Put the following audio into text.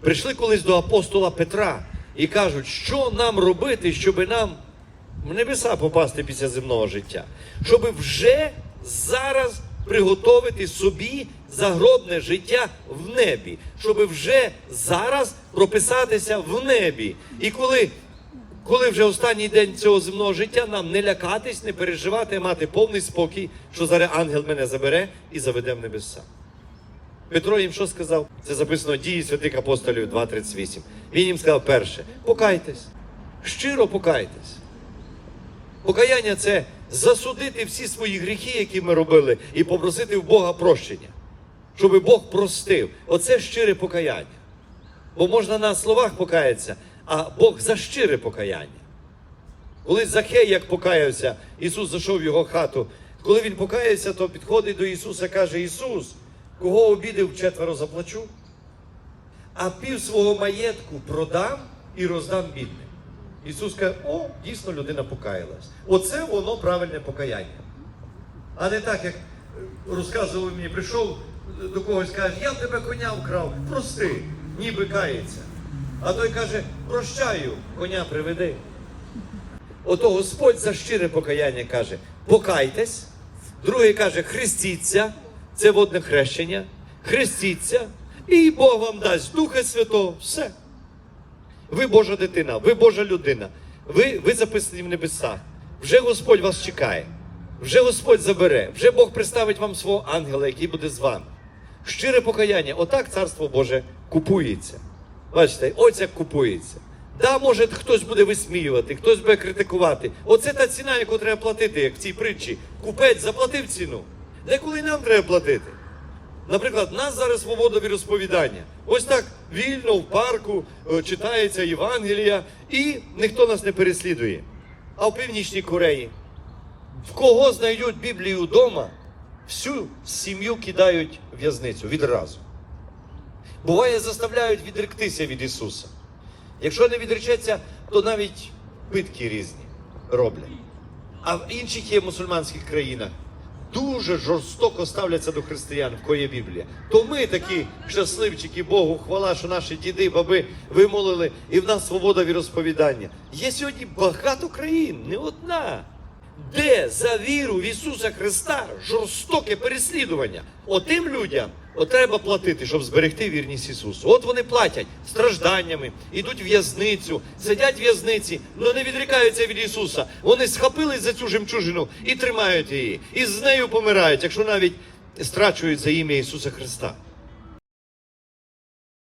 прийшли колись до апостола Петра і кажуть, що нам робити, щоб нам в небеса попасти після земного життя, щоб вже зараз приготовити собі загробне життя в небі, щоб вже зараз прописатися в небі. І коли, коли вже останній день цього земного життя, нам не лякатись, не переживати, мати повний спокій, що зараз ангел мене забере і заведе в небеса. Петро їм що сказав? Це записано дії святих апостолів 2.38. Він їм сказав перше: покайтесь, щиро покайтесь. Покаяння це засудити всі свої гріхи, які ми робили, і попросити в Бога прощення, щоб Бог простив. Оце щире покаяння. Бо можна на словах покаятися, а Бог за щире покаяння. Коли Захей, як покаявся, Ісус зайшов в його хату. Коли він покаявся, то підходить до Ісуса каже: Ісус, кого обідав четверо заплачу, а пів свого маєтку продам і роздам бідним. Ісус каже, о, дійсно людина покаялась. Оце воно правильне покаяння. А не так, як е, розказував мені, прийшов до когось, каже, я тебе коня вкрав, прости, ніби кається. А той каже, прощаю, коня приведи. Ото Господь за щире покаяння каже: покайтесь. Другий каже, хрестіться, це водне хрещення, хрестіться, і Бог вам дасть Духа Святого, все. Ви Божа дитина, ви Божа людина, ви, ви записані в небесах. Вже Господь вас чекає, вже Господь забере, вже Бог представить вам свого ангела, який буде з вами. Щире покаяння, отак царство Боже купується. Бачите, ось як купується. Да, може, хтось буде висміювати, хтось буде критикувати. Оце та ціна, яку треба платити, як в цій притчі. Купець заплатив ціну. Деколи нам треба платити. Наприклад, нас зараз свобода розповідання. Ось так вільно в парку е, читається Євангелія, і ніхто нас не переслідує. А в Північній Кореї, в кого знайдуть Біблію вдома, всю сім'ю кидають в в'язницю відразу. Буває, заставляють відректися від Ісуса. Якщо не відречеться, то навіть питки різні роблять. А в інших є мусульманських країнах дуже жорстоко ставляться до християн, в кої Біблія. То ми такі щасливчики Богу, хвала, що наші діди, баби вимолили, і в нас свобода віросповідання. Є сьогодні багато країн, не одна. Де за віру в Ісуса Христа жорстоке переслідування? Отим людям от треба платити, щоб зберегти вірність Ісусу. От вони платять стражданнями, ідуть в в'язницю, сидять в в'язниці, але не відрікаються від Ісуса. Вони схопились за цю жемчужину і тримають її, і з нею помирають, якщо навіть страчують за ім'я Ісуса Христа.